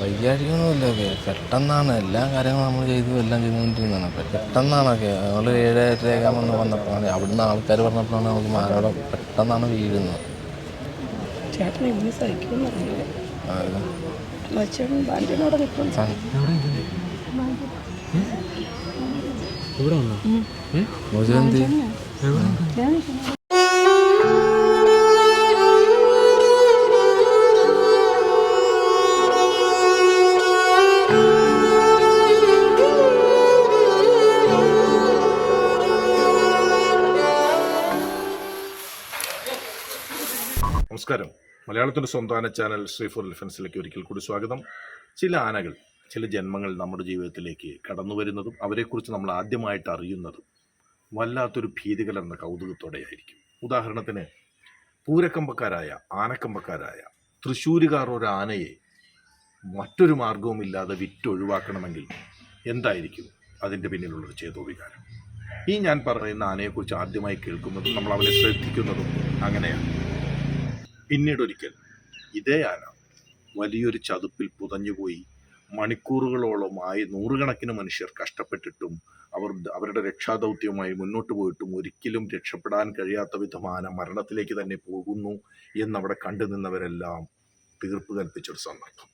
വയ്യാഴികയൊന്നുമില്ല പെട്ടെന്നാണ് എല്ലാ കാര്യങ്ങളും നമ്മൾ ചെയ്തു എല്ലാം ചെയ്തുകൊണ്ടിരുന്നതാണ്. അപ്പം പെട്ടെന്നാണൊക്കെ നമ്മൾ ഏഴരയൊക്കെ വന്ന് വന്നപ്പോഴാണ് അവിടുന്ന് ആൾക്കാർ പറഞ്ഞപ്പോഴാണ് നമുക്ക് മാരോടെ പെട്ടെന്നാണ് വീഴുന്നത്. ചേട്ടൻ ഇന്ന് നമസ്കാരം. മലയാളത്തിന്റെ സ്വന്താന ചാനൽ ശ്രീ ഫോർ ഡിഫൻസിലേക്ക് ഒരിക്കൽ കൂടി സ്വാഗതം. ചില ആനകൾ ചില ജന്മങ്ങൾ നമ്മുടെ ജീവിതത്തിലേക്ക് കടന്നു വരുന്നതും അവരെക്കുറിച്ച് നമ്മൾ ആദ്യമായിട്ട് അറിയുന്നതും വല്ലാത്തൊരു ഭീതികലർന്ന കൗതുകത്തോടെയായിരിക്കും. ഉദാഹരണത്തിന് പൂരക്കമ്പക്കാരായ ആനക്കമ്പക്കാരായ തൃശ്ശൂരുകാർ ഒരു ആനയെ മറ്റൊരു മാർഗവുമില്ലാതെ വിറ്റൊഴിവാക്കണമെങ്കിൽ എന്തായിരിക്കും അതിന്റെ പിന്നിലുള്ളൊരു ചേതോവികാരം? ഈ ഞാൻ പറയുന്ന ആനയെക്കുറിച്ച് ആദ്യമായി കേൾക്കുന്നതും നമ്മൾ അവനെ ശ്രദ്ധിക്കുന്നതും അങ്ങനെയാണ്. പിന്നീടൊരിക്കൽ ഇതേ ആന വലിയൊരു ചതുപ്പിൽ പുതഞ്ഞുപോയി മണിക്കൂറുകളോളം ആയി നൂറുകണക്കിന് മനുഷ്യർ കഷ്ടപ്പെട്ടിട്ടും അവർ അവരുടെ രക്ഷാദൗത്യവുമായി മുന്നോട്ട് പോയിട്ടും ഒരിക്കലും രക്ഷപ്പെടാൻ കഴിയാത്ത വിധമാന മരണത്തിലേക്ക് തന്നെ പോകുന്നു എന്നവിടെ കണ്ടു നിന്നവരെല്ലാം തീർപ്പ് കൽപ്പിച്ചൊരു സന്ദർഭം.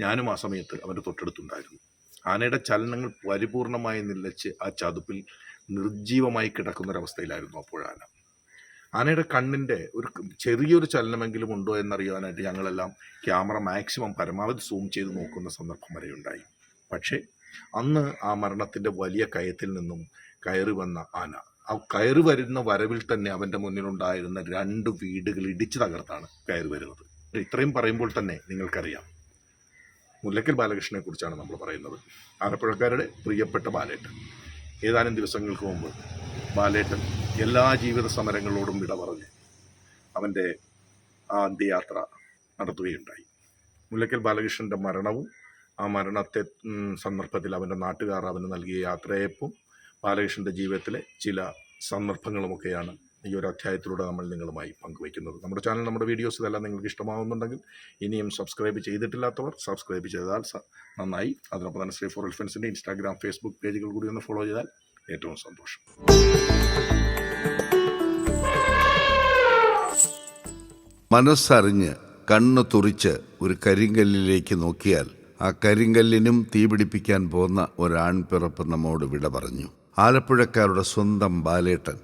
ഞാനും ആ സമയത്ത് അവന്റെ തൊട്ടടുത്തുണ്ടായിരുന്നു. ആനയുടെ ചലനങ്ങൾ പരിപൂർണമായി നിലച്ച് ആ ചതുപ്പിൽ നിർജീവമായി കിടക്കുന്നൊരവസ്ഥയിലായിരുന്നു അപ്പോഴാന. ആനയുടെ കണ്ണിന്റെ ഒരു ചെറിയൊരു ചലനമെങ്കിലും ഉണ്ടോ എന്നറിയാനായിട്ട് ഞങ്ങളെല്ലാം ക്യാമറ മാക്സിമം പരമാവധി സൂം ചെയ്ത് നോക്കുന്ന സന്ദർഭം വരെ ഉണ്ടായി. പക്ഷേ അന്ന് ആ മരണത്തിന്റെ വലിയ കയത്തിൽ നിന്നും കയറി വന്ന ആന ആ കയറി വരുന്ന വരവിൽ തന്നെ അവന്റെ മുന്നിലുണ്ടായിരുന്ന രണ്ട് വീടുകൾ ഇടിച്ചു തകർത്താണ് കയറി വരുന്നത്. ഇത്രയും പറയുമ്പോൾ തന്നെ നിങ്ങൾക്കറിയാം. മുല്ലക്കൽ ബാലകൃഷ്ണനെ കുറിച്ചാണ് നമ്മൾ പറയുന്നത്. ആലപ്പുഴക്കാരുടെ പ്രിയപ്പെട്ട ബാലേട്ടൻ. ഏതാനും ദിവസങ്ങൾക്ക് മുമ്പ് ബാലേട്ടൻ എല്ലാ ജീവിത സമരങ്ങളോടും വിട പറഞ്ഞ് അവന്റെ ആ അന്ത്യയാത്ര നടത്തുകയുണ്ടായി. മുല്ലക്കൽ ബാലകൃഷ്ണന്റെ മരണവും ആ മരണത്തെ സന്ദർഭത്തിൽ അവന്റെ നാട്ടുകാർ അവന് നൽകിയ യാത്രയപ്പും ബാലകൃഷ്ണന്റെ ജീവിതത്തിലെ ചില സന്ദർഭങ്ങളുമൊക്കെയാണ് ഈ ഒരു അധ്യായത്തിലൂടെ നമ്മൾ നിങ്ങളുമായി പങ്കുവയ്ക്കുന്നത്. നമ്മുടെ ചാനൽ നമ്മുടെ വീഡിയോസ് ഇതെല്ലാം നിങ്ങൾക്ക് ഇഷ്ടമാകുന്നുണ്ടെങ്കിൽ ഇനിയും സബ്സ്ക്രൈബ് ചെയ്തിട്ടില്ലാത്തവർ സബ്സ്ക്രൈബ് ചെയ്താൽ നന്നായി. അതിനൊപ്പം തന്നെ ശ്രീ ഫോർ എൽഫൻസിന്റെ ഇൻസ്റ്റാഗ്രാം ഫേസ്ബുക്ക് പേജുകൾ കൂടി ഒന്ന് ഫോളോ ചെയ്താൽ ഏറ്റവും സന്തോഷം. മനസ്സറിഞ്ഞ് കണ്ണു തുറിച്ച് ഒരു കരിങ്കല്ലിലേക്ക് നോക്കിയാൽ ആ കരിങ്കല്ലിനും തീപിടിപ്പിക്കാൻ പോന്ന ഒരാൺപിറപ്പ് നമ്മോട് വിട പറഞ്ഞു. ആലപ്പുഴക്കാരുടെ സ്വന്തം ബാലേട്ടൻ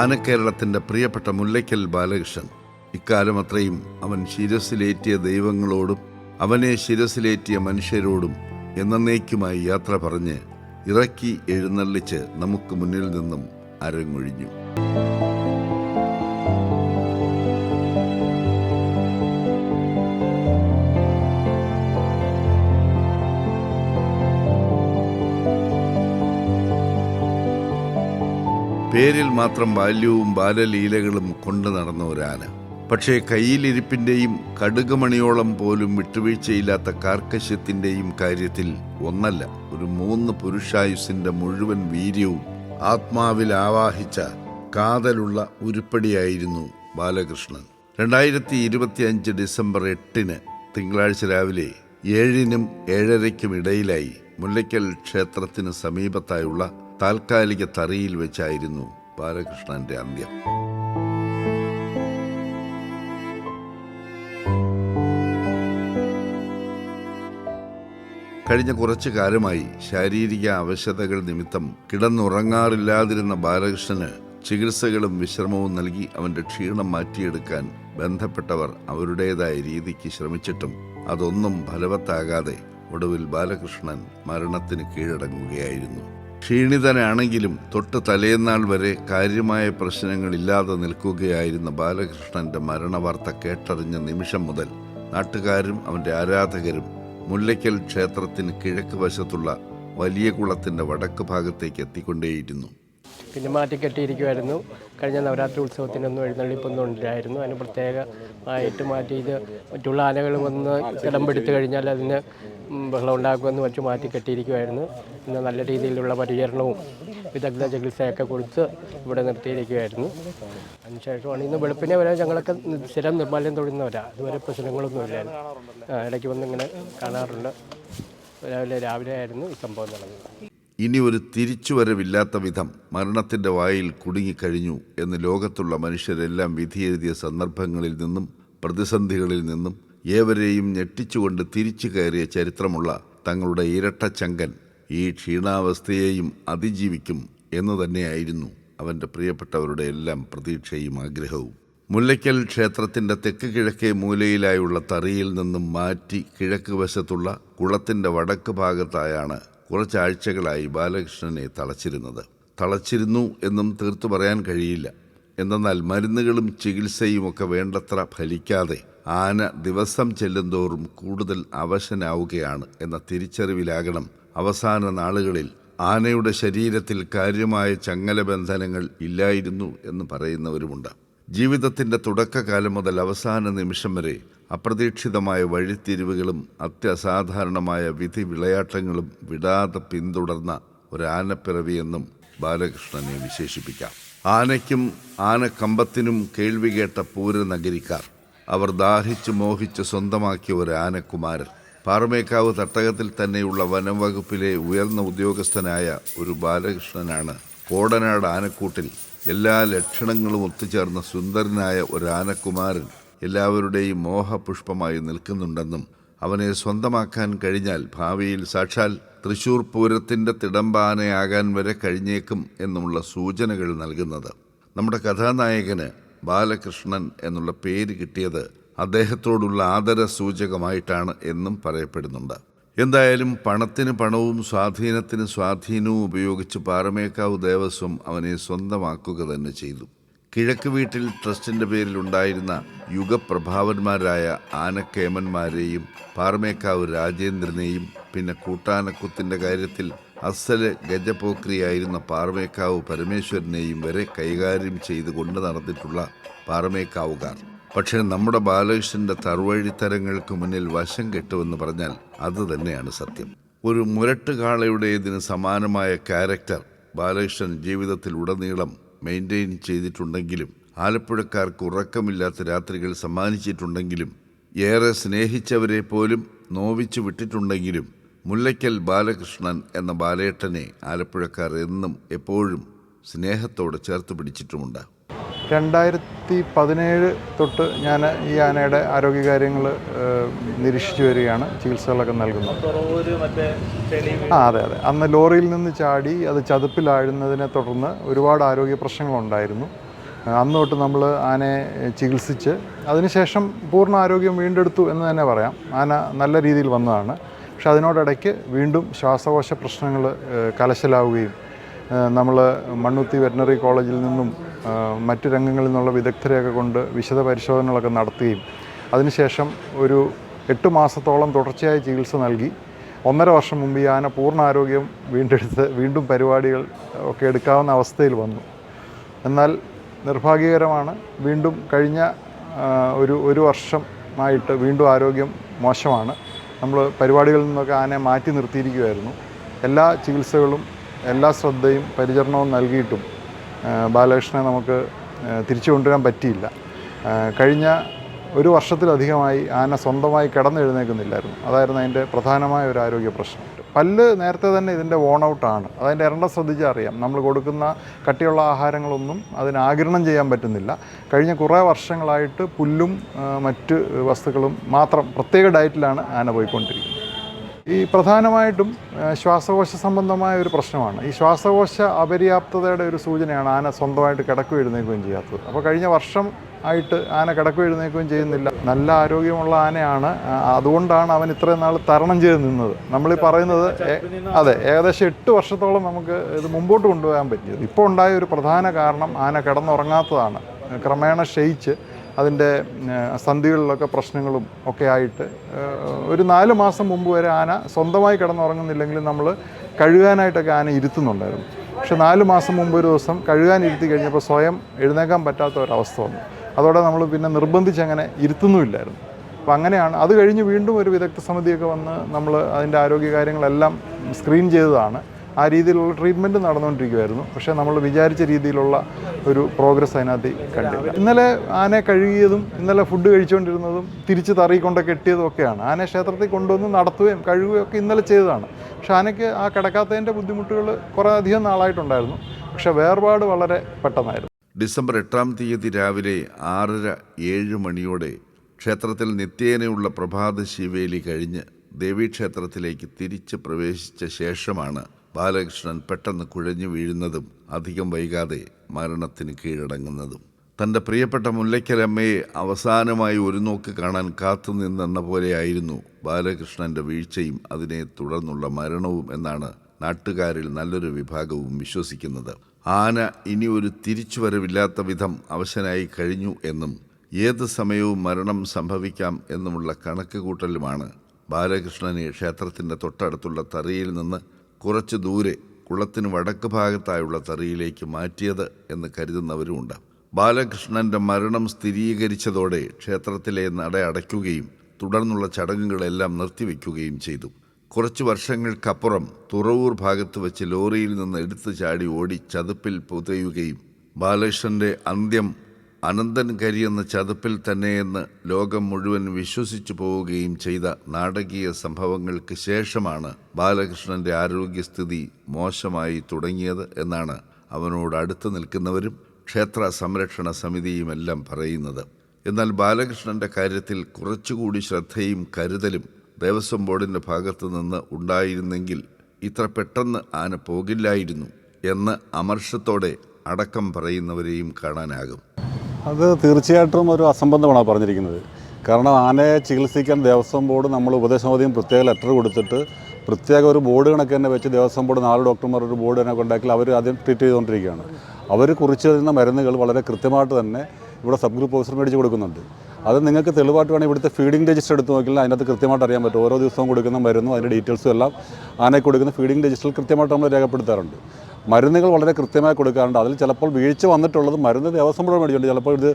ആനക്കേരളത്തിന്റെ പ്രിയപ്പെട്ട മുല്ലയ്ക്കൽ ബാലകൃഷ്ണൻ ഇക്കാലം അത്രയും അവൻ ശിരസിലേറ്റിയ ദൈവങ്ങളോടും അവനെ ശിരസിലേറ്റിയ മനുഷ്യരോടും എന്നേക്കുമായി യാത്ര പറഞ്ഞ് ഇറക്കി എഴുന്നള്ളിച്ച് നമുക്ക് മുന്നിൽ നിന്നും അരങ്ങൊഴിഞ്ഞു. പേരിൽ മാത്രം ബാല്യവും ബാലലീലകളും കൊണ്ടു നടന്ന ഒരാന പക്ഷേ കയ്യിലിരിപ്പിന്റെയും കടുകുമണിയോളം പോലും വിട്ടുവീഴ്ചയില്ലാത്ത കാർക്കശ്യത്തിന്റെയും കാര്യത്തിൽ ഒന്നല്ല ഒരു മൂന്ന് പുരുഷായുസിന്റെ മുഴുവൻ വീര്യവും ആത്മാവിൽ ആവാഹിച്ച കാതലുള്ള ഉരുപ്പടിയായിരുന്നു ബാലകൃഷ്ണൻ. രണ്ടായിരത്തി ഇരുപത്തിയഞ്ച് ഡിസംബർ എട്ടിന് തിങ്കളാഴ്ച രാവിലെ ഏഴിനും ഏഴരയ്ക്കും ഇടയിലായി മുല്ലയ്ക്കൽ ക്ഷേത്രത്തിന് സമീപത്തായുള്ള താൽക്കാലിക തറിയിൽ വെച്ചായിരുന്നു ബാലകൃഷ്ണന്റെ അന്ത്യം. കഴിഞ്ഞ കുറച്ചു കാലമായി ശാരീരിക അവശതകൾ നിമിത്തം കിടന്നുറങ്ങാറില്ലാതിരുന്ന ബാലകൃഷ്ണന് ചികിത്സകളും വിശ്രമവും നൽകി അവന്റെ ക്ഷീണം മാറ്റിയെടുക്കാൻ ബന്ധപ്പെട്ടവർ അവരുടേതായ രീതിക്ക് ശ്രമിച്ചിട്ടും അതൊന്നും ഫലവത്താകാതെ ഒടുവിൽ ബാലകൃഷ്ണൻ മരണത്തിന് കീഴടങ്ങുകയായിരുന്നു. ക്ഷീണിതനാണെങ്കിലും തൊട്ട് തലേന്നാൾ വരെ കാര്യമായ പ്രശ്നങ്ങളില്ലാതെ നിൽക്കുകയായിരുന്ന ബാലകൃഷ്ണന്റെ മരണവാർത്ത കേട്ടറിഞ്ഞ നിമിഷം മുതൽ നാട്ടുകാരും അവന്റെ ആരാധകരും മുല്ലയ്ക്കൽ ക്ഷേത്രത്തിന് കിഴക്ക് വശത്തുള്ള വലിയ കുളത്തിന്റെ വടക്ക് ഭാഗത്തേക്ക് എത്തിക്കൊണ്ടേയിരുന്നു. പിന്നെ മാറ്റി കെട്ടിയിരിക്കുമായിരുന്നു കഴിഞ്ഞ നവരാത്രി ഉത്സവത്തിനൊന്നും എഴുന്നള്ളിപ്പൊന്നും ഉണ്ടായിരുന്നു അതിന് പ്രത്യേകമായിട്ട് മാറ്റി ഇത് മറ്റുള്ള ആനകൾ വന്ന് പിടിച്ചു കഴിഞ്ഞാൽ അതിന് ബഹളം ഉണ്ടാക്കുമെന്ന് വെച്ച് മാറ്റി കെട്ടിയിരിക്കുമായിരുന്നു ഇന്ന് നല്ല രീതിയിലുള്ള പരിചരണവും വിദഗ്ധ ചികിത്സയൊക്കെ കൊടുത്ത് ഇവിടെ നിർത്തിയിരിക്കുമായിരുന്നു അതിനുശേഷമാണ് ഇന്ന് വെളുപ്പിനെ വരെ ഞങ്ങളൊക്കെ സ്ഥിരം നിർമ്മാല്യം തൊഴുന്നവരാണ് അതുവരെ പ്രശ്നങ്ങളൊന്നും ഇല്ലായിരുന്നു. ഇടയ്ക്ക് വന്ന് ഇങ്ങനെ കാണാറുണ്ട്. രാവിലെ രാവിലെ ആയിരുന്നു ഈ സംഭവം നടന്നത്. ഇനി ഒരു തിരിച്ചുവരവില്ലാത്ത വിധം മരണത്തിന്റെ വായിൽ കുടുങ്ങിക്കഴിഞ്ഞു എന്ന് ലോകത്തുള്ള മനുഷ്യരെല്ലാം വിധിയെഴുതിയ സന്ദർഭങ്ങളിൽ നിന്നും പ്രതിസന്ധികളിൽ നിന്നും ഏവരെയും ഞെട്ടിച്ചുകൊണ്ട് തിരിച്ചു കയറിയ ചരിത്രമുള്ള തങ്ങളുടെ ഇരട്ട ചങ്കൻ ഈ ക്ഷീണാവസ്ഥയെയും അതിജീവിക്കും എന്ന് തന്നെയായിരുന്നു അവന്റെ പ്രിയപ്പെട്ടവരുടെ എല്ലാം പ്രതീക്ഷയും ആഗ്രഹവും. മുല്ലയ്ക്കൽ ക്ഷേത്രത്തിന്റെ തെക്ക് കിഴക്കേ മൂലയിലായുള്ള തറിയിൽ നിന്നും മാറ്റി കിഴക്ക് വശത്തുള്ള കുളത്തിന്റെ വടക്ക് ഭാഗത്തായാണ് കുറച്ചാഴ്ചകളായി ബാലകൃഷ്ണനെ തളച്ചിരുന്നത്. തളച്ചിരുന്നു എന്നും തീർത്തു പറയാൻ കഴിയില്ല. എന്തെന്നാൽ മരുന്നുകളും ചികിത്സയും ഒക്കെ വേണ്ടത്ര ഫലിക്കാതെ ആന ദിവസം ചെല്ലുന്തോറും കൂടുതൽ അവശനാവുകയാണ് എന്ന തിരിച്ചറിവിലാകണം അവസാന നാളുകളിൽ. ആനയുടെ ശരീരത്തിൽ കാര്യമായ ചങ്ങല ബന്ധനങ്ങൾ ഇല്ലായിരുന്നു എന്ന് പറയുന്നവരുമുണ്ട്. ജീവിതത്തിന്റെ തുടക്കകാലം മുതൽ അവസാന നിമിഷം വരെ അപ്രതീക്ഷിതമായ വഴിത്തിരിവുകളും അത്യസാധാരണമായ വിധി വിളയാട്ടങ്ങളും വിടാതെ പിന്തുടർന്ന ഒരു ആനപ്പിറവിയെന്നും ബാലകൃഷ്ണനെ വിശേഷിപ്പിക്കാം. ആനയ്ക്കും ആനക്കമ്പത്തിനും കേൾവി കേട്ട പൂരനഗരിക്കാർ അവർ ദാഹിച്ചു മോഹിച്ച് സ്വന്തമാക്കിയ ഒരു ആനക്കുമാരൻ. പാറമേക്കാവ് തട്ടകത്തിൽ തന്നെയുള്ള വനംവകുപ്പിലെ ഉയർന്ന ഉദ്യോഗസ്ഥനായ ഒരു ബാലകൃഷ്ണനാണ് കോടനാട് ആനക്കൂട്ടിൽ എല്ലാ ലക്ഷണങ്ങളും ഒത്തുചേർന്ന സുന്ദരനായ ഒരു ആനക്കുമാരൻ. എല്ലാവരുടെയും മോഹപുഷ്പമായി നിൽക്കുന്നുണ്ടെന്നും അവനെ സ്വന്തമാക്കാൻ കഴിഞ്ഞാൽ ഭാവിയിൽ സാക്ഷാൽ തൃശൂർ പൂരത്തിന്റെ തിടമ്പാനയാകാൻ വരെ കഴിഞ്ഞേക്കും എന്നുള്ള സൂചനകൾ നൽകുന്നത്. നമ്മുടെ കഥാനായകന് ബാലകൃഷ്ണൻ എന്നുള്ള പേര് കിട്ടിയത് അദ്ദേഹത്തോടുള്ള ആദര സൂചകമായിട്ടാണ് എന്നും പറയപ്പെടുന്നുണ്ട്. എന്തായാലും പണത്തിന് പണവും സ്വാധീനത്തിന് സ്വാധീനവും ഉപയോഗിച്ച് പാറമേക്കാവ് ദേവസ്വം അവനെ സ്വന്തമാക്കുക തന്നെ ചെയ്തു. കിഴക്ക് വീട്ടിൽ ട്രസ്റ്റിന്റെ പേരിൽ ഉണ്ടായിരുന്ന യുഗപ്രഭാവന്മാരായ ആനക്കേമന്മാരെയും പാറമേക്കാവ് രാജേന്ദ്രനെയും പിന്നെ കൂട്ടാനക്കുത്തിന്റെ കാര്യത്തിൽ അസൽ ഗജപോക്രിയായിരുന്ന പാറമേക്കാവ് പരമേശ്വരനെയും വരെ കൈകാര്യം ചെയ്ത് കൊണ്ടു നടന്നിട്ടുള്ള പാറമേക്കാവുകാർ. പക്ഷേ നമ്മുടെ ബാലകൃഷ്ണന്റെ തറുവഴിത്തരങ്ങൾക്ക് മുന്നിൽ വശം കെട്ടുമെന്ന് പറഞ്ഞാൽ അത് തന്നെയാണ് സത്യം. ഒരു മുരട്ടുകാളയുടേതിന് സമാനമായ ക്യാരക്ടർ ബാലകൃഷ്ണൻ ജീവിതത്തിൽ ഉടനീളം മെയിന്റെയിൻ ചെയ്തിട്ടുണ്ടെങ്കിലും ആലപ്പുഴക്കാർക്ക് ഉറക്കമില്ലാത്ത രാത്രികൾ സമ്മാനിച്ചിട്ടുണ്ടെങ്കിലും ഏറെ സ്നേഹിച്ചവരെ പോലും നോവിച്ചു വിട്ടിട്ടുണ്ടെങ്കിലും മുല്ലയ്ക്കൽ ബാലകൃഷ്ണൻ എന്ന ബാലേട്ടനെ ആലപ്പുഴക്കാർ എന്നും എപ്പോഴും സ്നേഹത്തോടെ ചേർത്ത് പിടിച്ചിട്ടുമുണ്ട്. രണ്ടായിരത്തി പതിനേഴ് തൊട്ട് ഞാൻ ഈ ആനയുടെ ആരോഗ്യകാര്യങ്ങൾ നിരീക്ഷിച്ചു വരികയാണ് ചികിത്സകളൊക്കെ നൽകുന്നത് ആ അതെ അതെ. അന്ന് ലോറിയിൽ നിന്ന് ചാടി അത് ചതുപ്പിലാഴുന്നതിനെ തുടർന്ന് ഒരുപാട് ആരോഗ്യ പ്രശ്നങ്ങളുണ്ടായിരുന്നു. അന്ന് തൊട്ട് നമ്മൾ ആനയെ ചികിത്സിച്ച് അതിനുശേഷം പൂർണ ആരോഗ്യം വീണ്ടെടുത്തു എന്ന് തന്നെ പറയാം. ആന നല്ല രീതിയിൽ വന്നതാണ്. പക്ഷെ അതിനോടിടയ്ക്ക് വീണ്ടും ശ്വാസകോശ പ്രശ്നങ്ങൾ കലശലാവുകയും നമ്മൾ മണ്ണുത്തി വെറ്റിനറി കോളേജിൽ നിന്നും മറ്റു രംഗങ്ങളിൽ നിന്നുള്ള വിദഗ്ധരെയൊക്കെ കൊണ്ട് വിശദ പരിശോധനകളൊക്കെ നടത്തുകയും അതിനുശേഷം ഒരു എട്ട് മാസത്തോളം തുടർച്ചയായി ചികിത്സ നൽകി ഒന്നര വർഷം മുമ്പ് ഈ ആന പൂർണ ആരോഗ്യം വീണ്ടെടുത്ത് വീണ്ടും പരിപാടികൾ ഒക്കെ എടുക്കാവുന്ന അവസ്ഥയിൽ വന്നു. എന്നാൽ നിർഭാഗ്യകരമാണ് വീണ്ടും കഴിഞ്ഞ ഒരു ഒരു വർഷമായിട്ട് വീണ്ടും ആരോഗ്യം മോശമാണ്. നമ്മൾ പരിപാടികളിൽ നിന്നൊക്കെ ആനയെ മാറ്റി നിർത്തിയിരിക്കുമായിരുന്നു എല്ലാ ചികിത്സകളും എല്ലാ ശ്രദ്ധയും പരിചരണവും നൽകിയിട്ടും ബാലകൃഷ്ണനെ നമുക്ക് തിരിച്ചു കൊണ്ടുവരാൻ പറ്റിയില്ല. കഴിഞ്ഞ ഒരു വർഷത്തിലധികമായി ആന സ്വന്തമായി കിടന്നെഴുന്നേൽക്കുന്നില്ലായിരുന്നു. അതായിരുന്നു അതിന്റെ പ്രധാനമായ ഒരു ആരോഗ്യ പ്രശ്നം. പല്ല് നേരത്തെ തന്നെ ഇതിന്റെ വോൺ ഔട്ടാണ് അതിന്റെ ഇരണ്ട ശ്രദ്ധിച്ചാൽ അറിയാം. നമ്മൾ കൊടുക്കുന്ന കട്ടിയുള്ള ആഹാരങ്ങളൊന്നും അതിന് ആകിരണം ചെയ്യാൻ പറ്റുന്നില്ല. കഴിഞ്ഞ കുറേ വർഷങ്ങളായിട്ട് പുല്ലും മറ്റ് വസ്തുക്കളും മാത്രം പ്രത്യേക ഡയറ്റിലാണ് ആന പോയിക്കൊണ്ടിരിക്കുന്നത്. ഈ പ്രധാനമായിട്ടും ശ്വാസകോശ സംബന്ധമായ ഒരു പ്രശ്നമാണ്. ഈ ശ്വാസകോശ അപര്യാപ്തതയുടെ ഒരു സൂചനയാണ് ആന സ്വന്തമായിട്ട് കിടക്കുകയും എഴുന്നേൽക്കുകയും ചെയ്യാത്തത്. അപ്പോൾ കഴിഞ്ഞ വർഷം ആയിട്ട് ആന കിടക്കുകയും എഴുന്നേൽക്കുകയും ചെയ്യുന്നില്ല. നല്ല ആരോഗ്യമുള്ള ആനയാണ്. അതുകൊണ്ടാണ് അവൻ ഇത്രയും നാൾ തരണം ചെയ്ത് നിന്നത്. നമ്മൾ പറയുന്നത് അതെ ഏകദേശം എട്ട് വർഷത്തോളം നമുക്ക് ഇത് മുമ്പോട്ട് കൊണ്ടുപോകാൻ പറ്റിയത്. ഇപ്പോൾ ഉണ്ടായ ഒരു പ്രധാന കാരണം ആന കിടന്നുറങ്ങാത്തതാണ്. ക്രമേണ ക്ഷയിച്ച്. അതിന്റെ സന്ധികളിലൊക്കെ പ്രശ്നങ്ങളും ഒക്കെ ആയിട്ട് ഒരു നാല് മാസം മുമ്പ് വരെ ആന സ്വന്തമായി കിടന്നുറങ്ങുന്നില്ലെങ്കിൽ നമ്മൾ കഴുകാനായിട്ടൊക്കെ ആന ഇരുത്തുന്നുണ്ടായിരുന്നു. പക്ഷെ നാല് മാസം മുമ്പ് ഒരു ദിവസം കഴുകാൻ ഇരുത്തി കഴിഞ്ഞപ്പോൾ സ്വയം എഴുന്നേക്കാൻ പറ്റാത്ത ഒരവസ്ഥ വന്നു. അതോടെ നമ്മൾ പിന്നെ നിർബന്ധിച്ച് അങ്ങനെ ഇരുത്തുന്നുമില്ലായിരുന്നു. അപ്പോൾ അങ്ങനെയാണ്. അത് കഴിഞ്ഞ് വീണ്ടും ഒരു വിദഗ്ധ സമിതിയൊക്കെ വന്ന് നമ്മൾ അതിന്റെ ആരോഗ്യ കാര്യങ്ങളെല്ലാം സ്ക്രീൻ ചെയ്തതാണ്. ആ രീതിയിലുള്ള ട്രീറ്റ്മെന്റ് നടന്നുകൊണ്ടിരിക്കുമായിരുന്നു പക്ഷേ നമ്മൾ വിചാരിച്ച രീതിയിലുള്ള ഒരു പ്രോഗ്രസ് അതിനകത്ത് കണ്ടില്ല. ഇന്നലെ ആനയെ കഴുകിയതും ഇന്നലെ ഫുഡ് കഴിച്ചുകൊണ്ടിരുന്നതും തിരിച്ച് തറിയിക്കൊണ്ട് കൊണ്ട് കെട്ടിയതും ഒക്കെയാണ്. ആനയെ ക്ഷേത്രത്തിൽ കൊണ്ടുവന്ന് നടത്തുകയും കഴുകുകയും ഒക്കെ ഇന്നലെ ചെയ്തതാണ്. പക്ഷേ ആനയ്ക്ക് ആ കിടക്കാത്തതിന്റെ ബുദ്ധിമുട്ടുകൾ കുറേ അധികം നാളായിട്ടുണ്ടായിരുന്നു. പക്ഷേ വേർപാട് വളരെ പെട്ടെന്നായിരുന്നു. ഡിസംബർ എട്ടാം തീയതി രാവിലെ ആറര ഏഴ് മണിയോടെ ക്ഷേത്രത്തിൽ നിത്യേനയുള്ള പ്രഭാത ശിവേലി കഴിഞ്ഞ് ദേവീക്ഷേത്രത്തിലേക്ക് തിരിച്ച് പ്രവേശിച്ച ശേഷമാണ് ബാലകൃഷ്ണൻ പെട്ടെന്ന് കുഴഞ്ഞു വീഴുന്നതും അധികം വൈകാതെ മരണത്തിന് കീഴടങ്ങുന്നതും. തന്റെ പ്രിയപ്പെട്ട മുല്ലയ്ക്കരമ്മയെ അവസാനമായി ഒരു നോക്ക് കാണാൻ കാത്തുനിന്നെന്ന പോലെയായിരുന്നു ബാലകൃഷ്ണന്റെ വീഴ്ചയും അതിനെ തുടർന്നുള്ള മരണവും എന്നാണ് നാട്ടുകാരിൽ നല്ലൊരു വിഭാഗവും വിശ്വസിക്കുന്നത്. ആന ഇനി ഒരു തിരിച്ചുവരവില്ലാത്ത വിധം അവശനായി കഴിഞ്ഞു എന്നും ഏത് സമയവും മരണം സംഭവിക്കാം എന്നുമുള്ള കണക്ക് കൂട്ടലുമാണ് ബാലകൃഷ്ണനെ ക്ഷേത്രത്തിന്റെ തൊട്ടടുത്തുള്ള തറയിൽ നിന്ന് കുറച്ച് ദൂരെ കുളത്തിന് വടക്ക് ഭാഗത്തായുള്ള തറിയിലേക്ക് മാറ്റിയത് എന്ന് കരുതുന്നവരുമുണ്ട് ബാലകൃഷ്ണന്റെ മരണം സ്ഥിരീകരിച്ചതോടെ ക്ഷേത്രത്തിലെ നട അടയ്ക്കുകയും തുടർന്നുള്ള ചടങ്ങുകളെല്ലാം നിർത്തിവെക്കുകയും ചെയ്തു. കുറച്ചു വർഷങ്ങൾക്കപ്പുറം തുറവൂർ ഭാഗത്ത് വെച്ച് ലോറിയിൽ നിന്ന് എടുത്തു ചാടി ഓടി ചതുപ്പിൽ പുതയുകയും ബാലകൃഷ്ണന്റെ അന്ത്യം അനന്തൻ കരിയെന്ന ചതുപ്പിൽ തന്നെയെന്ന് ലോകം മുഴുവൻ വിശ്വസിച്ചു പോവുകയും ചെയ്ത നാടകീയ സംഭവങ്ങൾക്ക് ശേഷമാണ് ബാലകൃഷ്ണന്റെ ആരോഗ്യസ്ഥിതി മോശമായി തുടങ്ങിയത് എന്നാണ് അവനോട് അടുത്ത് നിൽക്കുന്നവരും ക്ഷേത്ര സംരക്ഷണ സമിതിയുമെല്ലാം പറയുന്നത്. എന്നാൽ ബാലകൃഷ്ണന്റെ കാര്യത്തിൽ കുറച്ചുകൂടി ശ്രദ്ധയും കരുതലും ദേവസ്വം ബോർഡിന്റെ ഭാഗത്തു നിന്ന് ഉണ്ടായിരുന്നെങ്കിൽ ഇത്ര പെട്ടെന്ന് ആന പോകില്ലായിരുന്നു എന്ന് അമർഷത്തോടെ അടക്കം പറയുന്നവരെയും കാണാനാകും. അത് തീർച്ചയായിട്ടും ഒരു അസംബന്ധമാണ് പറഞ്ഞിരിക്കുന്നത്. കാരണം ആനയെ ചികിത്സിക്കാൻ ദേവസ്വം ബോർഡ് നമ്മൾ ഉപദേശസമിതിയും പ്രത്യേക ലെറ്റർ കൊടുത്തിട്ട് പ്രത്യേക ഒരു ബോർഡ് കണക്ക് തന്നെ വെച്ച് ദേവസ്വം ബോർഡ് നാല് ഡോക്ടർമാർ ഒരു ബോർഡ് തന്നെ കൊണ്ടാക്കി അവർ ആദ്യം ട്രീറ്റ് ചെയ്തുകൊണ്ടിരിക്കുകയാണ്. അവർ കുറിച്ച് തരുന്ന മരുന്നുകൾ വളരെ കൃത്യമായിട്ട് തന്നെ ഇവിടെ സബ് ഗ്രൂപ്പ് ഓഫീസർ മേടിച്ച് കൊടുക്കുന്നുണ്ട്. അത് നിങ്ങൾക്ക് തെളിവായിട്ട് വേണമെങ്കിൽ ഇവിടുത്തെ ഫീഡിംഗ് രജിസ്റ്റർ എടുത്ത് നോക്കിയാൽ അതിനകത്ത് കൃത്യമായിട്ട് അറിയാൻ പറ്റും. ഓരോ ദിവസവും കൊടുക്കുന്ന മരുന്നും അതിന്റെ ഡീറ്റെയിൽസും എല്ലാം ആനയ്ക്ക് കൊടുക്കുന്ന ഫീഡിംഗ് രജിസ്റ്റർ കൃത്യമായിട്ട് നമ്മൾ രേഖപ്പെടുത്താറുണ്ട്. മരുന്നുകൾ വളരെ കൃത്യമായി കൊടുക്കാറുണ്ട്. അതിൽ ചിലപ്പോൾ വീഴ്ച വന്നിട്ടുള്ളത് മരുന്ന് ദേവസ്വം ബോർഡ് മേടിച്ചിട്ടുണ്ട് ചിലപ്പോൾ ഇത്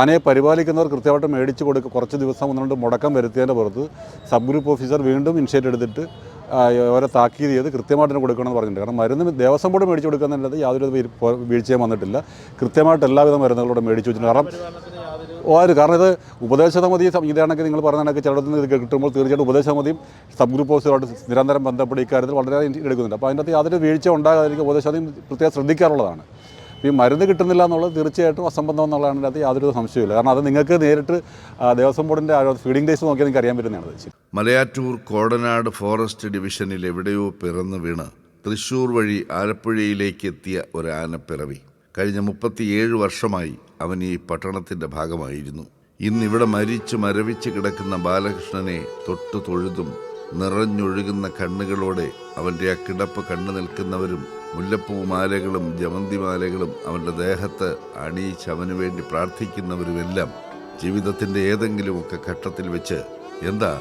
ആനയെ പരിപാലിക്കുന്നവർ കൃത്യമായിട്ട് മേടിച്ച് കൊടുക്കുക കുറച്ച് ദിവസം ഒന്നുകൊണ്ട് മുടക്കം വരുത്തിയതിന്റെ പുറത്ത് സബ് ഗ്രൂപ്പ് ഓഫീസർ വീണ്ടും ഇനിഷ്യേറ്റ് എടുത്തിട്ട് അവരെ താക്കീത് ചെയ്ത് കൃത്യമായിട്ട് തന്നെ കൊടുക്കണമെന്ന് പറഞ്ഞിട്ടുണ്ട്. കാരണം മരുന്ന് ദേവസ്വം ബോർഡ് മേടിച്ച് കൊടുക്കുന്നതിനകത്ത് യാതൊരു വീഴ്ചയും വന്നിട്ടില്ല. കൃത്യമായിട്ട് എല്ലാവിധ മരുന്നുകളോടെ മേടിച്ച് വെച്ചിട്ടുണ്ട്. കാരണം ഒരു കാരണം ഇത് ഉപദേശസമിതി ഇതാണെങ്കിൽ നിങ്ങൾ പറഞ്ഞ കണക്ക് ചിലയിടത്ത് നിന്ന് ഇത് കിട്ടുമ്പോൾ തീർച്ചയായിട്ടും ഉപദേശസമിതിയും സബ് ഗ്രൂപ്പ് ഓഫീസുമായിട്ട് നിരന്തരം ബന്ധപ്പെട്ട് ഇക്കാര്യത്തിൽ വളരെ എടുക്കുന്നുണ്ട്. അപ്പോൾ അതിനകത്ത് യാതൊരു വീഴ്ച ഉണ്ടാകാതിരിക്കും ഉപദേശസമിതി പ്രത്യേകം ശ്രദ്ധിക്കാറുള്ളതാണ്. ഈ മരുന്ന് കിട്ടുന്നില്ല എന്നുള്ളത് തീർച്ചയായിട്ടും അസംബന്ധം എന്നുള്ളതാണ് അതിനകത്ത് യാതൊരു സംശയമില്ല കാരണം അത് നിങ്ങൾക്ക് നേരിട്ട് ദേവസ്വം ബോർഡിന്റെ ഫീഡിംഗ് ഡേസ് നോക്കിയാൽ നിങ്ങൾക്ക് അറിയാൻ പറ്റുന്നതാണ് മലയാറ്റൂർ കോടനാട് ഫോറസ്റ്റ് ഡിവിഷനിൽ എവിടെയോ പിറന്നു വീണ് തൃശൂർ വഴി ആലപ്പുഴയിലേക്ക് എത്തിയ ഒരു ആനപ്പിറവി. കഴിഞ്ഞ മുപ്പത്തിയേഴ് വർഷമായി അവൻ ഈ പട്ടണത്തിന്റെ ഭാഗമായിരുന്നു. ഇന്നിവിടെ മരിച്ചു മരവിച്ച് കിടക്കുന്ന ബാലകൃഷ്ണനെ തൊട്ടു തൊഴുതും നിറഞ്ഞൊഴുകുന്ന കണ്ണുകളോടെ അവന്റെ ആ കിടപ്പ് കണ്ണു നിൽക്കുന്നവരും മുല്ലപ്പൂമാലകളും ജമന്തിമാലകളും അവന്റെ ദേഹത്ത് അണിയിച്ച് അവന് വേണ്ടി പ്രാർത്ഥിക്കുന്നവരുമെല്ലാം ജീവിതത്തിന്റെ ഏതെങ്കിലുമൊക്കെ ഘട്ടത്തിൽ വെച്ച് എന്താ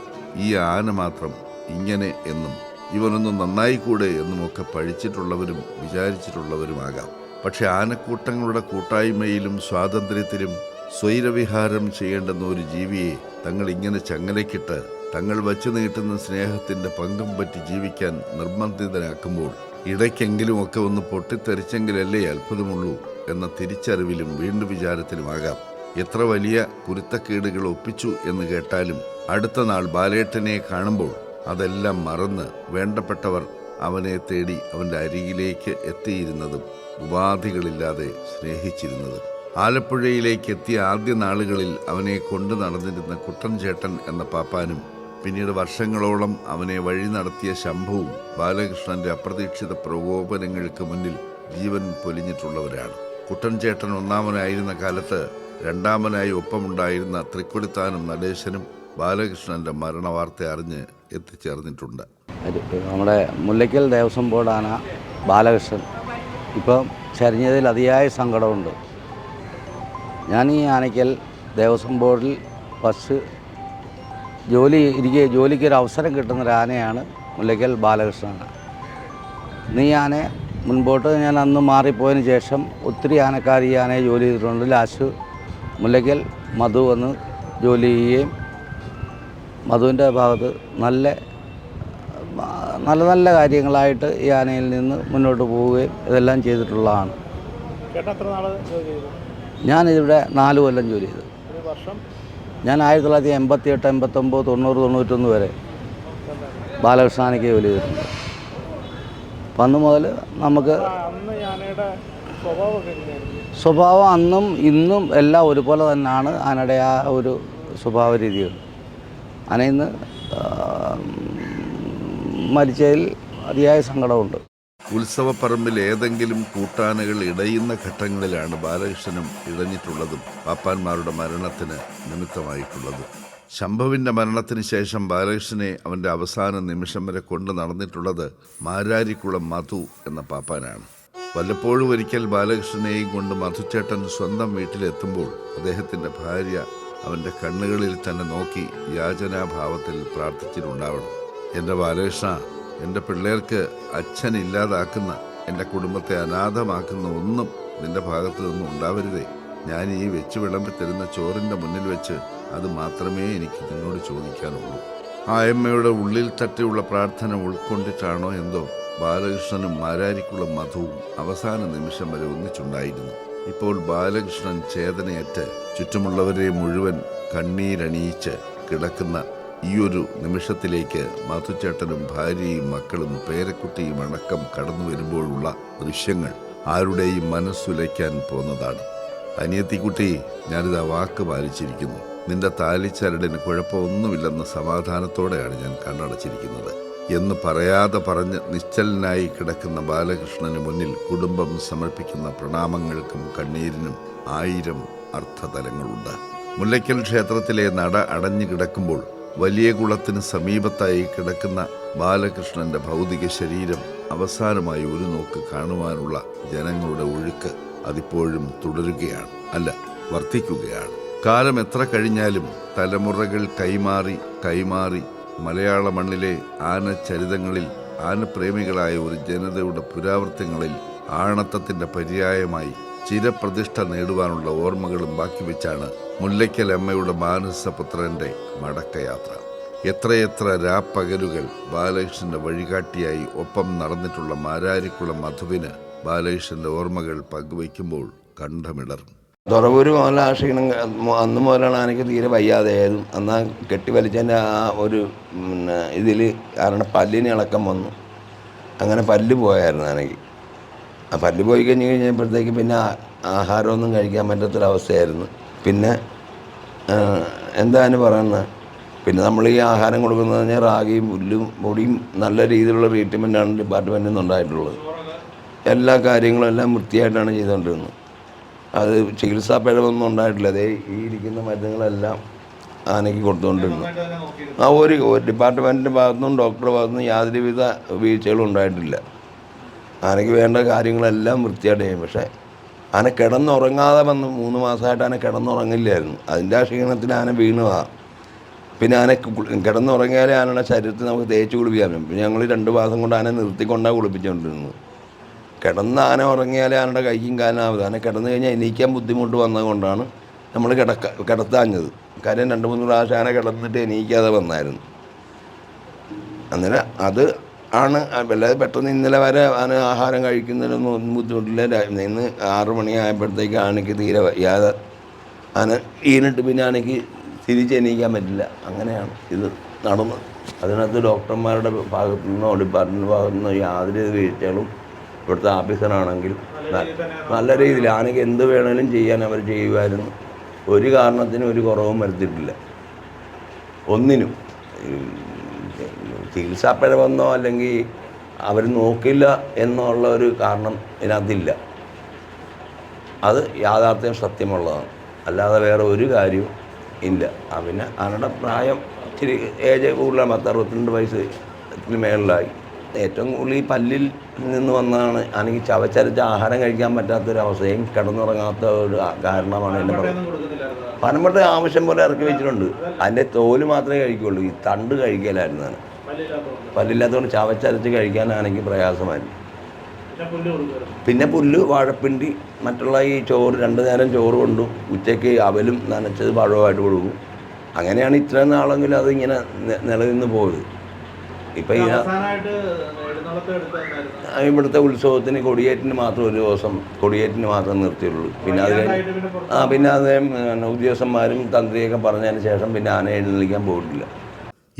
ഈ ആന മാത്രം ഇങ്ങനെ എന്നും ഇവനൊന്ന് നന്നായിക്കൂടെ എന്നുമൊക്കെ പഴിച്ചിട്ടുള്ളവരും വിചാരിച്ചിട്ടുള്ളവരുമാകാം. പക്ഷെ ആനക്കൂട്ടങ്ങളുടെ കൂട്ടായ്മയിലും സ്വാതന്ത്ര്യത്തിലും സ്വൈരവിഹാരം ചെയ്യേണ്ടുന്ന ഒരു ജീവിയെ തങ്ങൾ ഇങ്ങനെ ചങ്ങലക്കിട്ട് തങ്ങൾ വച്ചു നീട്ടുന്ന സ്നേഹത്തിന്റെ പങ്കും പറ്റി ജീവിക്കാൻ നിർബന്ധിതരാക്കുമ്പോൾ ഇടയ്ക്കെങ്കിലുമൊക്കെ ഒന്ന് പൊട്ടിത്തെറിച്ചെങ്കിലല്ലേ അത്ഭുതമുള്ളൂ എന്ന തിരിച്ചറിവിലും വീണ്ടും വിചാരത്തിലുമാകാം. എത്ര വലിയ കുരുത്തക്കേടുകൾ ഒപ്പിച്ചു എന്ന് കേട്ടാലും അടുത്ത നാൾ ബാലേട്ടനെ കാണുമ്പോൾ അതെല്ലാം മറന്ന് വേണ്ടപ്പെട്ടവർ അവനെ തേടി അവന്റെ അരികിലേക്ക് എത്തിയിരുന്നതും ഉപാധികളില്ലാതെ സ്നേഹിച്ചിരുന്നതും. ആലപ്പുഴയിലേക്ക് എത്തിയ ആദ്യ നാളുകളിൽ അവനെ കൊണ്ടു നടന്നിരുന്ന കുട്ടൻ ചേട്ടൻ എന്ന പാപ്പാനും പിന്നീട് വർഷങ്ങളോളം അവനെ വഴി നടത്തിയ ശംഭുവും ബാലകൃഷ്ണന്റെ അപ്രതീക്ഷിത പ്രകോപനങ്ങൾക്ക് മുന്നിൽ ജീവൻ പൊലിഞ്ഞിട്ടുള്ളവരാണ്. കുട്ടൻ ചേട്ടൻ ഒന്നാമനായിരുന്ന കാലത്ത് രണ്ടാമനായി ഒപ്പമുണ്ടായിരുന്ന തൃക്കൊടിത്താനും നടേശനും ബാലകൃഷ്ണന്റെ മരണവാർത്ത അറിഞ്ഞ് എത്തിച്ചേർന്നിട്ടുണ്ട്. നമ്മുടെ മുല്ലയ്ക്കൽ ദേവസ്വം ബോർഡാണ് ബാലകൃഷ്ണൻ. ഇപ്പം ചരിഞ്ഞതിൽ അതിയായ സങ്കടമുണ്ട്. ഞാൻ ഈ ആനയ്ക്കൽ ദേവസ്വം ബോർഡിൽ ഫസ്റ്റ് ജോലി എനിക്ക് ജോലിക്ക് ഒരു അവസരം കിട്ടുന്ന ഒരു ആനയാണ് മുല്ലയ്ക്കൽ ബാലകൃഷ്ണനാണ് നീ ആനെ മുൻപോട്ട് ഞാൻ അന്ന് മാറിപ്പോയതിന് ശേഷം ഒത്തിരി ആനക്കാർ ഈ ആനയെ ജോലി ചെയ്തിട്ടുണ്ട്. ലാസ്റ്റ് മുല്ലയ്ക്കൽ മധു വന്ന് ജോലി ചെയ്യുകയും മധുവിന്റെ ഭാഗത്ത് നല്ല നല്ല നല്ല കാര്യങ്ങളായിട്ട് ഈ ആനയിൽ നിന്ന് മുന്നോട്ട് പോവുകയും ഇതെല്ലാം ചെയ്തിട്ടുള്ളതാണ്. ഞാനിവിടെ നാല് കൊല്ലം ജോലി ചെയ്തു. ഞാൻ ആയിരത്തി തൊള്ളായിരത്തി എൺപത്തി എട്ട് എൺപത്തൊമ്പത് തൊണ്ണൂറ് തൊണ്ണൂറ്റൊന്ന് വരെ ബാലകൃഷ്ണാനയ്ക്ക് ജോലി ചെയ്തിട്ടുണ്ട്. അപ്പം അന്ന് മുതൽ നമുക്ക് സ്വഭാവം അന്നും ഇന്നും എല്ലാം ഒരുപോലെ തന്നെയാണ്. ആനയുടെ ആ ഒരു സ്വഭാവ രീതികൾ ആ, മരിച്ചതിൽ അതിയായ സങ്കടമുണ്ട്. ഉത്സവപ്പറമ്പിൽ ഏതെങ്കിലും കൂട്ടാനകൾ ഇടയുന്ന ഘട്ടങ്ങളിലാണ് ബാലകൃഷ്ണനും ഇടഞ്ഞിട്ടുള്ളതും പാപ്പാന്മാരുടെ മരണത്തിന് നിമിത്തമായിട്ടുള്ളതും. ശംഭുവിന്റെ മരണത്തിന് ശേഷം ബാലകൃഷ്ണനെ അവന്റെ അവസാന നിമിഷം വരെ കൊണ്ടു നടന്നിട്ടുള്ളത് മാരാരിക്കുളം മധു എന്ന പാപ്പാനാണ്. വല്ലപ്പോഴും ഒരിക്കൽ ബാലകൃഷ്ണനെയും കൊണ്ട് മധുച്ചേട്ടൻ സ്വന്തം വീട്ടിലെത്തുമ്പോൾ അദ്ദേഹത്തിന്റെ ഭാര്യ അവന്റെ കണ്ണുകളിൽ തന്നെ നോക്കി യാചനാഭാവത്തിൽ പ്രാർത്ഥിച്ചിട്ടുണ്ടാവണം. എന്റെ ബാലകൃഷ്ണ എന്റെ പിള്ളേർക്ക് അച്ഛൻ ഇല്ലാതാക്കുന്ന എന്റെ കുടുംബത്തെ അനാഥമാക്കുന്ന ഒന്നും നിന്റെ ഭാഗത്തു നിന്നും ഉണ്ടാവരുതേ. ഞാൻ ഈ വെച്ച് വിളമ്പി തരുന്ന ചോറിന്റെ മുന്നിൽ വെച്ച് അത് മാത്രമേ എനിക്ക് നിന്നോട് ചോദിക്കാനുള്ളൂ. ആ അമ്മയുടെ ഉള്ളിൽ തട്ടിയുള്ള പ്രാർത്ഥന ഉൾക്കൊണ്ടിട്ടാണോ എന്തോ ബാലകൃഷ്ണനും മാരാരിക്കുള്ള മധുവും അവസാന നിമിഷം വരെ ഒന്നിച്ചുണ്ടായിരുന്നു. ഇപ്പോൾ ബാലകൃഷ്ണൻ ചേതനയേറ്റ് ചുറ്റുമുള്ളവരെ മുഴുവൻ കണ്ണീരണിയിച്ച് കിടക്കുന്ന ഈ ഒരു നിമിഷത്തിലേക്ക് മധുച്ചേട്ടനും ഭാര്യയും മക്കളും പേരക്കുട്ടിയും അടക്കം കടന്നു വരുമ്പോഴുള്ള ദൃശ്യങ്ങൾ ആരുടെയും മനസ്സുലയ്ക്കാൻ പോന്നതാണ്. അനിയത്തിക്കുട്ടി ഞാനിതാ വാക്ക് പാലിച്ചിരിക്കുന്നു. നിന്റെ താലിച്ചരടിന് കുഴപ്പമൊന്നുമില്ലെന്ന സമാധാനത്തോടെയാണ് ഞാൻ കണ്ണടച്ചിരിക്കുന്നത്. എന്ന് പറയാതെ പറഞ്ഞ് നിശ്ചലനായി കിടക്കുന്ന ബാലകൃഷ്ണന് മുന്നിൽ കുടുംബം സമർപ്പിക്കുന്ന പ്രണാമങ്ങൾക്കും കണ്ണീരിനും ആയിരം അർത്ഥതലങ്ങളുണ്ട്. മുല്ലയ്ക്കൽ ക്ഷേത്രത്തിലെ നട അടഞ്ഞു കിടക്കുമ്പോൾ വലിയ കുളത്തിന് സമീപത്തായി കിടക്കുന്ന ബാലകൃഷ്ണന്റെ ഭൗതിക ശരീരം അവസാനമായി ഒരു നോക്ക് കാണുവാനുള്ള ജനങ്ങളുടെ ഒഴുക്ക് അതിപ്പോഴും തുടരുകയാണ് അല്ല വർദ്ധിക്കുകയാണ്. കാലം എത്ര കഴിഞ്ഞാലും തലമുറകൾ കൈമാറി കൈമാറി മലയാള മണ്ണിലെ ആനചരിതങ്ങളിൽ ആനപ്രേമികളായ ഒരു ജനതയുടെ പുരാവൃത്തങ്ങളിൽ ആണത്തത്തിന്റെ പര്യായമായി ചിരപ്രതിഷ്ഠ നേടുവാനുള്ള ഓർമ്മകളും ബാക്കി വെച്ചാണ് മുല്ലയ്ക്കൽ അമ്മയുടെ മാനസപുത്രന്റെ മടക്കയാത്ര. എത്രയെത്ര രാപ്പകലുകൾ ബാലകൃഷ്ണന്റെ വഴികാട്ടിയായി ഒപ്പം നടന്നിട്ടുള്ള മാരാരിക്കുളം മധുവിന് ബാലകൃഷ്ണന്റെ ഓർമ്മകൾ പങ്കുവയ്ക്കുമ്പോൾ കണ്ഠമിടറും തുറവൂര് മുതൽ ആ അന്ന് മുതലാണ് എനിക്ക് തീരെ വയ്യാതെയായതും അന്ന് ആ കെട്ടി വലിച്ചതിന്റെ ആ ഒരു ഇതിൽ കാരണം പല്ലിന് ഇളക്കം വന്നു. അങ്ങനെ പല്ല് പോയായിരുന്നു എനിക്ക് പല്ല് പോയി കഴിഞ്ഞ് കഴിഞ്ഞപ്പോഴത്തേക്ക് പിന്നെ ആഹാരമൊന്നും കഴിക്കാൻ പറ്റാത്തൊരവസ്ഥയായിരുന്നു. പിന്നെ എന്താണ് പറയുന്നത് പിന്നെ നമ്മൾ ഈ ആഹാരം കൊടുക്കുന്നത് പറഞ്ഞാൽ റാഗിയും പുല്ലും പൊടിയും നല്ല രീതിയിലുള്ള ട്രീറ്റ്മെന്റാണ് ഡിപ്പാർട്ട്മെന്റിൽ നിന്നുണ്ടായിട്ടുള്ളത്. എല്ലാ കാര്യങ്ങളും എല്ലാം വൃത്തിയായിട്ടാണ് ചെയ്തുകൊണ്ടിരുന്നത്. അത് ചികിത്സാ പിഴവൊന്നും ഉണ്ടായിട്ടില്ല. അതേ ഈ ഇരിക്കുന്ന മരുന്നുകളെല്ലാം ആനയ്ക്ക് കൊടുത്തുകൊണ്ടിരുന്നു. ആ ഒരു ഡിപ്പാർട്ട്മെന്റിന്റെ ഭാഗത്തുനിന്നും ഡോക്ടറുടെ ഭാഗത്തുനിന്നും യാതൊരുവിധ വീഴ്ചകളും ഉണ്ടായിട്ടില്ല. ആനയ്ക്ക് വേണ്ട കാര്യങ്ങളെല്ലാം വൃത്തിയായിട്ട് ചെയ്യും. പക്ഷേ ആന കിടന്നുറങ്ങാതെ വന്ന് മൂന്ന് മാസമായിട്ട് ആന കിടന്നുറങ്ങില്ലായിരുന്നു. അതിന്റെ ആ ക്ഷീണത്തിൽ ആന വീണതാണ് പിന്നെ ആന കിടന്നുറങ്ങിയാലേ ആനയുടെ ശരീരത്തിൽ നമുക്ക് തേച്ച് കുളിപ്പിക്കാൻ പറ്റും. പിന്നെ ഞങ്ങൾ രണ്ട് മാസം കൊണ്ട് ആന നിർത്തിക്കൊണ്ടാണ് കുളിപ്പിച്ചുകൊണ്ടിരുന്നത് കിടന്ന് ആന ഉറങ്ങിയാലേ ആനയുടെ കൈക്കും കാലാവത് ആന കിടന്നു കഴിഞ്ഞാൽ എണീക്കാൻ ബുദ്ധിമുട്ട് വന്നതുകൊണ്ടാണ് നമ്മൾ കിടക്ക കിടത്താഞ്ഞത്. കാര്യം രണ്ട് മൂന്ന് പ്രാവശ്യം ആന കിടന്നിട്ട് എണീക്കാതെ വന്നായിരുന്നു. അന്നേരം അത് ആണ്. വല്ലാതെ പെട്ടെന്ന് ഇന്നലെ വരെ ആന ആഹാരം കഴിക്കുന്നതിനൊന്നും ഒന്നും ബുദ്ധിമുട്ടില്ല. ഇന്ന് ആറ് മണിയായപ്പോഴത്തേക്ക് ആനയ്ക്ക് തീരെ വയ്യാതെ ആന ഈനിട്ട് പിന്നെ ആനയ്ക്ക് തിരിച്ച് എണീക്കാൻ പറ്റില്ല. അങ്ങനെയാണ് ഇത് നടന്നത്. അതിനകത്ത് ഡോക്ടർമാരുടെ ഭാഗത്തു നിന്നോ ഡിപ്പാർട്ട്മെന്റ് ഭാഗത്തു നിന്നോ യാതൊരു വീഴ്ചകളും ഇവിടുത്തെ ഓഫീസറാണെങ്കിൽ നല്ല രീതിയിൽ ആനയ്ക്ക് എന്ത് വേണേലും ചെയ്യാൻ അവർ ചെയ്യുമായിരുന്നു. ഒരു കാരണത്തിനും ഒരു കുറവും വരുത്തിയിട്ടില്ല. ഒന്നിനും ഉം, ചികിത്സാപ്പിഴവെന്നോ അല്ലെങ്കിൽ അവർ നോക്കില്ല എന്നുള്ള ഒരു കാരണം ഇതിനകത്തില്ല. അത് യാഥാർത്ഥ്യം സത്യമുള്ളതാണ്. അല്ലാതെ വേറെ ഒരു കാര്യവും ഇല്ല. ആ പിന്നെ അവരുടെ പ്രായം ഇച്ചിരി ഏജ് കൂടുതലാണ്. പത്ത് അറുപത്തിരണ്ട് വയസ്സ് ഇത്തിരി മേളിലായി. ഏറ്റവും കൂടുതൽ ഈ പല്ലിൽ നിന്ന് വന്നതാണ്. ആണെങ്കിൽ ചവച്ചരച്ച ആഹാരം കഴിക്കാൻ പറ്റാത്തൊരവസ്ഥയും കിടന്നുറങ്ങാത്ത ഒരു കാരണമാണ് എന്റെ പറയുന്നത്. പനമ്പട്ട് ആവശ്യം പോലെ ഇറക്കി വെച്ചിട്ടുണ്ട്. അതിന്റെ തോൽ മാത്രമേ കഴിക്കുകയുള്ളൂ ഈ തണ്ട് കഴിക്കലായിരുന്നു ഞാൻ പല്ലില്ലാത്തതുകൊണ്ട്. ചവച്ചരച്ച് കഴിക്കാനാണെങ്കിൽ പ്രയാസമായിരിക്കും പ്രയാസമായിരുന്നു. പിന്നെ പുല്ല് വാഴപ്പിണ്ടി മറ്റുള്ള ഈ ചോറ് രണ്ട് നേരം ചോറ് കൊണ്ടു ഉച്ചയ്ക്ക് അവലും നനച്ചത് പഴവുമായിട്ട് കൊടുക്കും. അങ്ങനെയാണ് ഇത്രയും നാളെങ്കിലും അതിങ്ങനെ നിലനിന്ന് പോയത്. ഇപ്പം ഈ ഇവിടുത്തെ ഉത്സവത്തിന് കൊടിയേറ്റിന് മാത്രം ഒരു ദിവസം കൊടിയേറ്റിന് മാത്രം നിർത്തിയുള്ളൂ പിന്നെ അത് ആ പിന്നെ അത് പിന്നെ ഉദ്യോഗസ്ഥന്മാരും തന്ത്രിയൊക്കെ പറഞ്ഞതിന് ശേഷം പിന്നെ ആന എഴുന്നള്ളിക്കാൻ പോയിട്ടില്ല.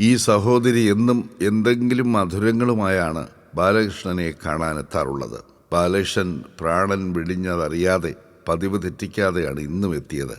ഈ സഹോദരി എന്നും എന്തെങ്കിലും മധുരങ്ങളുമായാണ് ബാലകൃഷ്ണനെ കാണാനെത്താറുള്ളത്. ബാലകൃഷ്ണൻ പ്രാണൻ വിടിഞ്ഞതറിയാതെ പതിവ് തെറ്റിക്കാതെയാണ് ഇന്നും എത്തിയത്.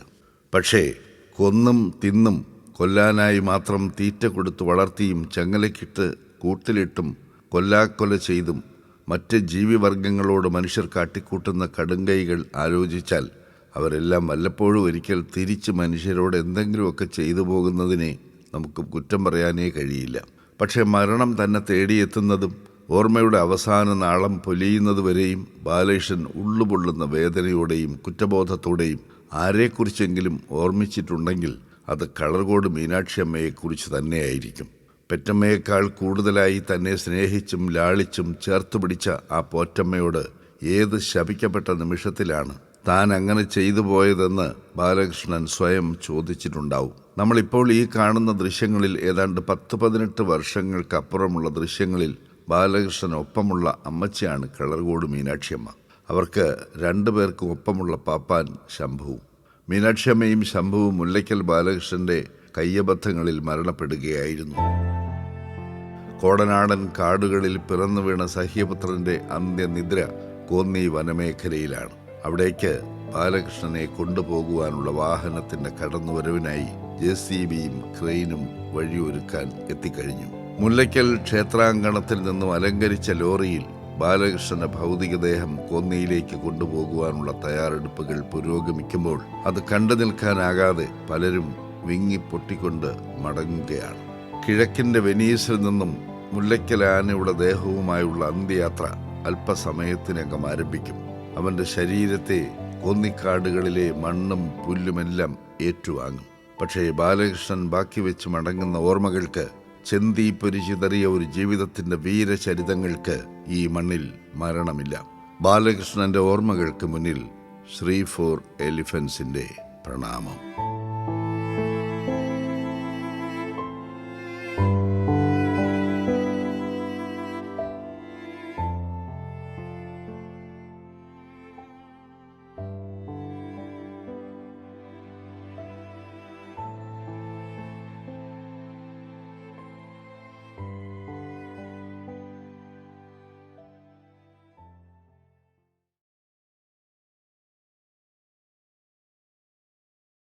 പക്ഷേ കൊന്നും തിന്നും കൊല്ലാനായി മാത്രം തീറ്റ കൊടുത്ത് വളർത്തിയും ചങ്ങലക്കിട്ട് കൂട്ടിലിട്ടും കൊല്ലാക്കൊല ചെയ്തും മറ്റ് ജീവിവർഗങ്ങളോട് മനുഷ്യർ കാട്ടിക്കൂട്ടുന്ന കടുങ്കൈകൾ ആലോചിച്ചാൽ അവരെല്ലാം വല്ലപ്പോഴും ഒരിക്കൽ തിരിച്ച് മനുഷ്യരോട് എന്തെങ്കിലുമൊക്കെ ചെയ്തു പോകുന്നതിനെ നമുക്ക് കുറ്റം പറയാനേ കഴിയില്ല. പക്ഷേ മരണം തന്നെ തേടിയെത്തുന്നതും ഓർമ്മയുടെ അവസാന നാളം പൊലിയുന്നതുവരെയും ബാലകൃഷ്ണൻ ഉള്ളുപൊള്ളുന്ന വേദനയോടെയും കുറ്റബോധത്തോടെയും ആരെക്കുറിച്ചെങ്കിലും ഓർമ്മിച്ചിട്ടുണ്ടെങ്കിൽ അത് കളർകോട് മീനാക്ഷി അമ്മയെക്കുറിച്ച് തന്നെയായിരിക്കും. പെറ്റമ്മയേക്കാൾ കൂടുതലായി തന്നെ സ്നേഹിച്ചും ലാളിച്ചും ചേർത്ത് പിടിച്ച ആ പോറ്റമ്മയോട് ഏത് ശപിക്കപ്പെട്ട നിമിഷത്തിലാണ് താൻ അങ്ങനെ ചെയ്തു പോയതെന്ന് ബാലകൃഷ്ണൻ സ്വയം ചോദിച്ചിട്ടുണ്ടാവും. നമ്മളിപ്പോൾ ഈ കാണുന്ന ദൃശ്യങ്ങളിൽ ഏതാണ്ട് പത്ത് പതിനെട്ട് വർഷങ്ങൾക്കപ്പുറമുള്ള ദൃശ്യങ്ങളിൽ ബാലകൃഷ്ണൻ ഒപ്പമുള്ള അമ്മച്ചിയാണ് കളർകോട് മീനാക്ഷിയമ്മ അവർക്ക് രണ്ടു പേർക്കും ഒപ്പമുള്ള പാപ്പാൻ ശംഭുവും മീനാക്ഷിയമ്മയും ശംഭുവും മുല്ലയ്ക്കൽ ബാലകൃഷ്ണന്റെ കയ്യബദ്ധങ്ങളിൽ മരണപ്പെടുകയായിരുന്നു. കോടനാടൻ കാടുകളിൽ പിറന്നു വീണ സഹ്യപുത്രന്റെ അന്ത്യനിദ്ര കോന്നി വനമേഖലയിലാണ്. അവിടേക്ക് ബാലകൃഷ്ണനെ കൊണ്ടുപോകുവാനുള്ള വാഹനത്തിന്റെ കടന്നുവരവിനായി ജെ സി ബിയും ക്രെയിനും വഴിയൊരുക്കാൻ എത്തിക്കഴിഞ്ഞു. മുല്ലയ്ക്കൽ ക്ഷേത്രാങ്കണത്തിൽ നിന്നും അലങ്കരിച്ച ലോറിയിൽ ബാലകൃഷ്ണന്റെ ഭൗതികദേഹം കോന്നിയിലേക്ക് കൊണ്ടുപോകുവാനുള്ള തയ്യാറെടുപ്പുകൾ പുരോഗമിക്കുമ്പോൾ അത് കണ്ടു നിൽക്കാനാകാതെ പലരും വിങ്ങി പൊട്ടിക്കൊണ്ട് മടങ്ങുകയാണ്. കിഴക്കിന്റെ വെനീസിൽ നിന്നും മുല്ലയ്ക്കൽ ആനയുടെ ദേഹവുമായുള്ള അന്ത്യയാത്ര അല്പസമയത്തിനകം ആരംഭിക്കും. അവന്റെ ശരീരത്തെ കോന്നിക്കാടുകളിലെ മണ്ണും പുല്ലുമെല്ലാം ഏറ്റുവാങ്ങും. പക്ഷേ ബാലകൃഷ്ണൻ ബാക്കി വെച്ച് മടങ്ങുന്ന ഓർമ്മകൾക്ക് ചെന്തി പൊരിച്ചിതറിയ ഒരു ജീവിതത്തിന്റെ വീരചരിതങ്ങൾക്ക് ഈ മണ്ണിൽ മരണമില്ല. ബാലകൃഷ്ണന്റെ ഓർമ്മകൾക്ക് മുന്നിൽ ശ്രീ ഫോർ എലിഫൻസിന്റെ പ്രണാമം.